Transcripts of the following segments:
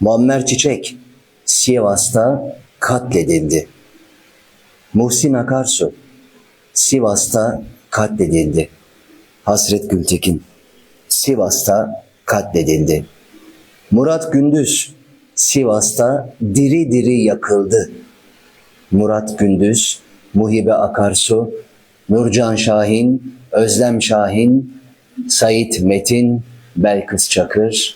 Muammer Çiçek Sivas'ta katledildi. Muhsin Akarsu Sivas'ta katledildi. Hasret Gültekin Sivas'ta katledildi. Murat Gündüz Sivas'ta diri diri yakıldı. Murat Gündüz, Muhibe Akarsu, Nurcan Şahin, Özlem Şahin, Sait Metin, Belkıs Çakır,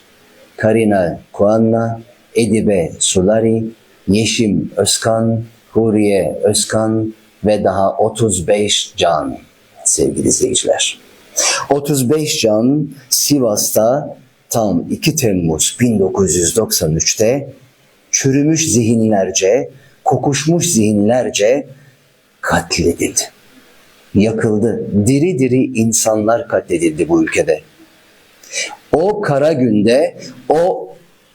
Karina Kuanna, Edibe Sulari, Yeşim Özkan, Huriye Özkan ve daha 35 can sevgili izleyiciler. 35 can Sivas'ta tam 2 Temmuz 1993'te çürümüş zihinlerce, kokuşmuş zihinlerce katledildi. Yakıldı. Diri diri insanlar katledildi bu ülkede. O kara günde, o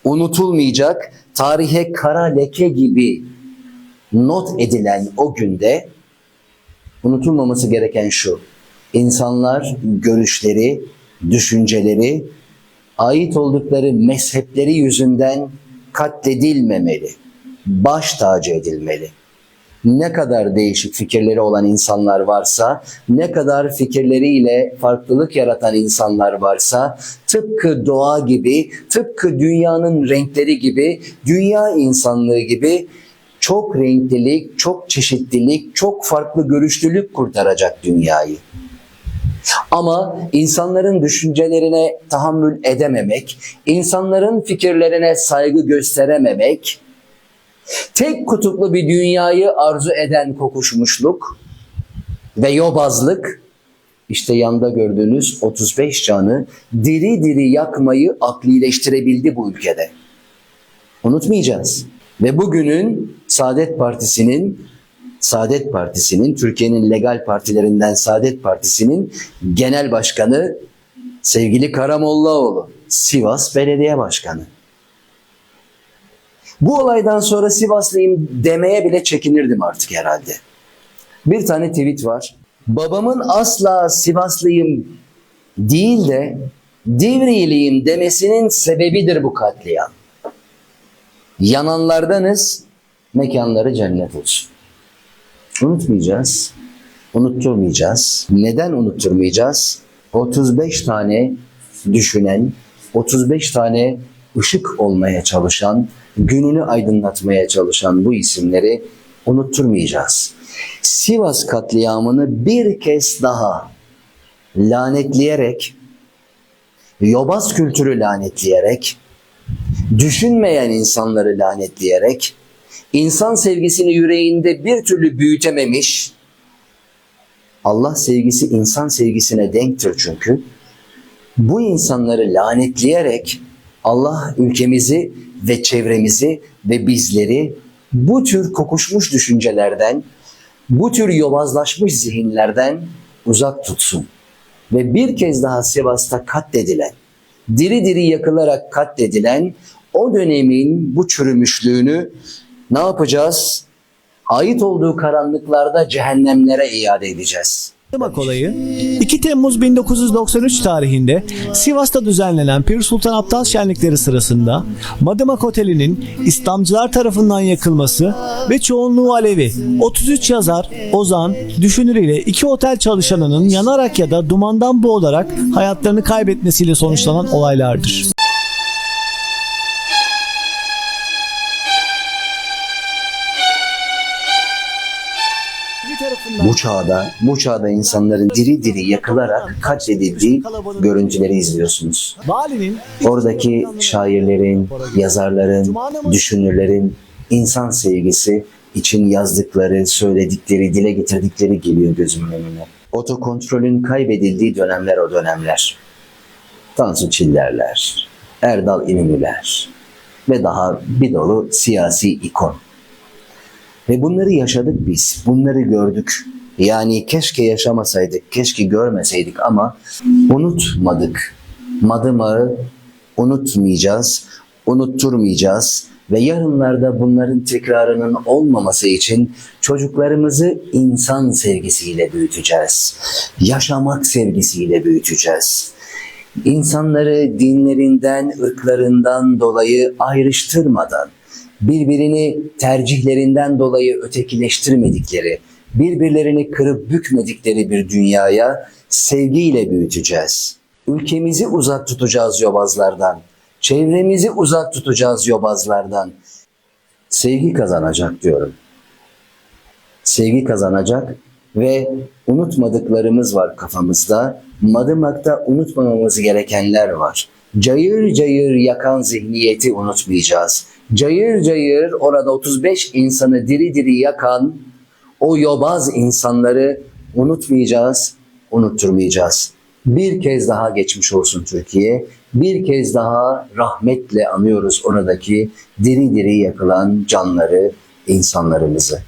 unutulmayacak, tarihe kara leke gibi not edilen o günde unutulmaması gereken şu. İnsanlar görüşleri, düşünceleri, ait oldukları mezhepleri yüzünden katledilmemeli, baş tacı edilmeli. Ne kadar değişik fikirleri olan insanlar varsa, ne kadar fikirleriyle farklılık yaratan insanlar varsa, tıpkı doğa gibi, tıpkı dünyanın renkleri gibi, dünya insanlığı gibi çok renklilik, çok çeşitlilik, çok farklı görüşlülük kurtaracak dünyayı. Ama insanların düşüncelerine tahammül edememek, insanların fikirlerine saygı gösterememek, tek kutuplu bir dünyayı arzu eden kokuşmuşluk ve yobazlık, işte yanda gördüğünüz 35 canı diri diri yakmayı aklileştirebildi bu ülkede. Unutmayacağız. Ve bugünün Saadet Partisi'nin Saadet Partisi'nin, Türkiye'nin legal partilerinden Saadet Partisi'nin genel başkanı sevgili Karamollaoğlu, Sivas Belediye Başkanı. Bu olaydan sonra Sivaslıyım demeye bile çekinirdim artık herhalde. Bir tane tweet var. Babamın asla Sivaslıyım değil de Divriyeliyim demesinin sebebidir bu katliam. Yananlardanız mekanları cennet olsun. Unutmayacağız. Unutturmayacağız. Neden unutturmayacağız? 35 tane düşünen, 35 tane ışık olmaya çalışan, gününü aydınlatmaya çalışan bu isimleri unutturmayacağız. Sivas katliamını bir kez daha lanetleyerek, yobaz kültürü lanetleyerek, düşünmeyen insanları lanetleyerek, insan sevgisini yüreğinde bir türlü büyütememiş, Allah sevgisi insan sevgisine denktir çünkü, bu insanları lanetleyerek Allah ülkemizi ve çevremizi ve bizleri bu tür kokuşmuş düşüncelerden, bu tür yobazlaşmış zihinlerden uzak tutsun. Ve bir kez daha Sivas'ta katledilen, diri diri yakılarak katledilen o dönemin bu çürümüşlüğünü ne yapacağız? Ait olduğu karanlıklarda cehennemlere iade edeceğiz. Madımak olayı 2 Temmuz 1993 tarihinde Sivas'ta düzenlenen Pir Sultan Abdal şenlikleri sırasında Madımak Oteli'nin İslamcılar tarafından yakılması ve çoğunluğu Alevi 33 yazar, ozan, düşünür ile iki otel çalışanının yanarak ya da dumandan boğularak hayatlarını kaybetmesiyle sonuçlanan olaylardır. Bu çağda, bu çağda insanların diri diri yakılarak katledildiği görüntüleri izliyorsunuz. Oradaki şairlerin, yazarların, düşünürlerin insan sevgisi için yazdıkları, söyledikleri, dile getirdikleri geliyor gözümün önüne. Otokontrolün kaybedildiği dönemler o dönemler. Tansu Çillerler, Erdal İnönüler ve daha bir dolu siyasi ikon. Ve bunları yaşadık biz, bunları gördük. Yani keşke yaşamasaydık, keşke görmeseydik ama unutmadık. Madımağı unutmayacağız, unutturmayacağız ve yarınlarda bunların tekrarının olmaması için çocuklarımızı insan sevgisiyle büyüteceğiz. Yaşamak sevgisiyle büyüteceğiz. insanları dinlerinden, ırklarından dolayı ayrıştırmadan, birbirini tercihlerinden dolayı ötekileştirmedikleri, birbirlerini kırıp bükmedikleri bir dünyaya sevgiyle büyüteceğiz. Ülkemizi uzak tutacağız yobazlardan. Çevremizi uzak tutacağız yobazlardan. Sevgi kazanacak diyorum. Sevgi kazanacak ve unutmadıklarımız var kafamızda. Madımak'ta unutmamamız gerekenler var. Cayır cayır yakan zihniyeti unutmayacağız. Cayır cayır orada 35 insanı diri diri yakan o yobaz insanları unutmayacağız, unutturmayacağız. Bir kez daha geçmiş olsun Türkiye. Bir kez daha rahmetle anıyoruz oradaki diri diri yakılan canları, insanlarımızı.